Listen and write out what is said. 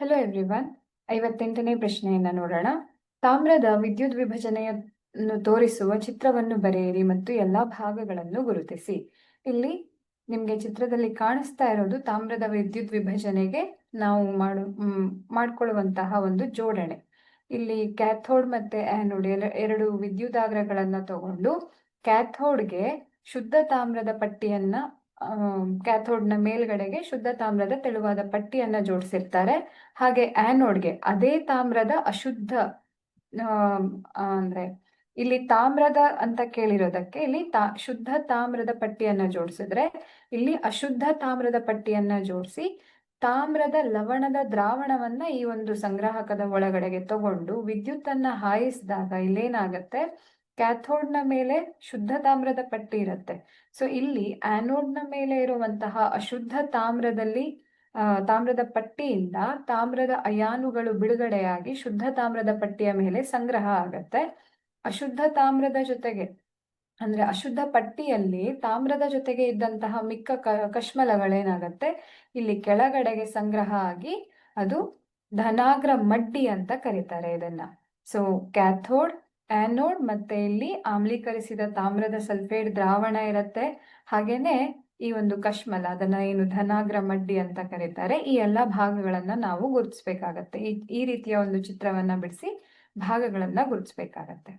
Hello everyone ಐವತ್ತೆಂಟನೇ ಪ್ರಶ್ನೆಯನ್ನ ನೋಡೋಣ. ತಾಮ್ರದ ವಿದ್ಯುತ್ ವಿಭಜನೆಯನ್ನು ತೋರಿಸುವ ಚಿತ್ರವನ್ನು ಬರೆಯಿರಿ ಮತ್ತು ಎಲ್ಲಾ ಭಾಗಗಳನ್ನು ಗುರುತಿಸಿ. ಇಲ್ಲಿ ನಿಮಗೆ ಚಿತ್ರದಲ್ಲಿ ಕಾಣಿಸ್ತಾ ಇರೋದು ತಾಮ್ರದ ವಿದ್ಯುತ್ ವಿಭಜನೆಗೆ ನಾವು ಮಾಡು ಮಾಡ್ಕೊಳ್ಳುವಂತಹ ಒಂದು ಜೋಡಣೆ. ಇಲ್ಲಿ ಕ್ಯಾಥೋಡ್ ಮತ್ತೆ ಆನೋಡ್ ಎರ- ಎರಡು ವಿದ್ಯುದಾಗ್ರಗಳನ್ನ ತಗೊಂಡು ಕ್ಯಾಥೋಡ್ಗೆ ಶುದ್ಧ ತಾಮ್ರದ ಪಟ್ಟಿಯನ್ನ ಕ್ಯಾಥೋಡ್ನ ಮೇಲ್ಗಡೆಗೆ ಶುದ್ಧ ತಾಮ್ರದ ತೆಳುವಾದ ಪಟ್ಟಿಯನ್ನ ಜೋಡಿಸಿರ್ತಾರೆ. ಹಾಗೆ ಆ್ಯನೋಡ್ಗೆ ಅದೇ ತಾಮ್ರದ ಅಶುದ್ಧ ಅಂದ್ರೆ ಇಲ್ಲಿ ತಾಮ್ರದ ಅಂತ ಕೇಳಿರೋದಕ್ಕೆ ಇಲ್ಲಿ ತಾ, ಶುದ್ಧ ತಾಮ್ರದ ಪಟ್ಟಿಯನ್ನ ಜೋಡಿಸಿದ್ರೆ ಇಲ್ಲಿ ಅಶುದ್ಧ ತಾಮ್ರದ ಪಟ್ಟಿಯನ್ನ ಜೋಡಿಸಿ ತಾಮ್ರದ ಲವಣದ ದ್ರಾವಣವನ್ನ ಈ ಒಂದು ಸಂಗ್ರಾಹಕದ ಒಳಗಡೆಗೆ ತಗೊಂಡು ವಿದ್ಯುತ್ತನ್ನ ಹಾಯಿಸಿದಾಗ ಇಲ್ಲೇನಾಗತ್ತೆ? ಕ್ಯಾಥೋಡ್ನ ಮೇಲೆ ಶುದ್ಧ ತಾಮ್ರದ ಪಟ್ಟಿ ಇರುತ್ತೆ. ಸೊ ಇಲ್ಲಿ ಆ್ಯನೋಡ್ನ ಮೇಲೆ ಇರುವಂತಹ ಅಶುದ್ಧ ತಾಮ್ರದಲ್ಲಿ ತಾಮ್ರದ ಪಟ್ಟಿಯಿಂದ ತಾಮ್ರದ ಅಯಾನುಗಳು ಬಿಡುಗಡೆಯಾಗಿ ಶುದ್ಧ ತಾಮ್ರದ ಪಟ್ಟಿಯ ಮೇಲೆ ಸಂಗ್ರಹ ಆಗತ್ತೆ. ಅಶುದ್ಧ ತಾಮ್ರದ ಜೊತೆಗೆ, ಅಂದ್ರೆ ಅಶುದ್ಧ ಪಟ್ಟಿಯಲ್ಲಿ ತಾಮ್ರದ ಜೊತೆಗೆ ಇದ್ದಂತಹ ಮಿಕ್ಕ ಕಶ್ಮಲಗಳೇನಾಗತ್ತೆ? ಇಲ್ಲಿ ಕೆಳಗಡೆಗೆ ಸಂಗ್ರಹ ಆಗಿ ಅದು ಧನಾಗ್ರ ಮಡ್ಡಿ ಅಂತ ಕರೀತಾರೆ ಇದನ್ನ. ಸೊ ಕ್ಯಾಥೋಡ್ ಆ್ಯನೋಡ್ ಮತ್ತೆ ಇಲ್ಲಿ ಆಮ್ಲೀಕರಿಸಿದ ತಾಮ್ರದ ಸಲ್ಫೇಟ್ ದ್ರಾವಣ ಇರುತ್ತೆ. ಹಾಗೇನೆ ಈ ಒಂದು ಕಶ್ಮಲ, ಅದನ್ನ ಏನು ಧನಾಗ್ರ ಮಡ್ಡಿ ಅಂತ ಕರೀತಾರೆ, ಈ ಎಲ್ಲಾ ಭಾಗಗಳನ್ನ ನಾವು ಗುರುತಿಸ್ಬೇಕಾಗತ್ತೆ. ಈ ಈ ರೀತಿಯ ಒಂದು ಚಿತ್ರವನ್ನ ಬಿಡಿಸಿ ಭಾಗಗಳನ್ನ ಗುರುತಿಸ್ಬೇಕಾಗತ್ತೆ.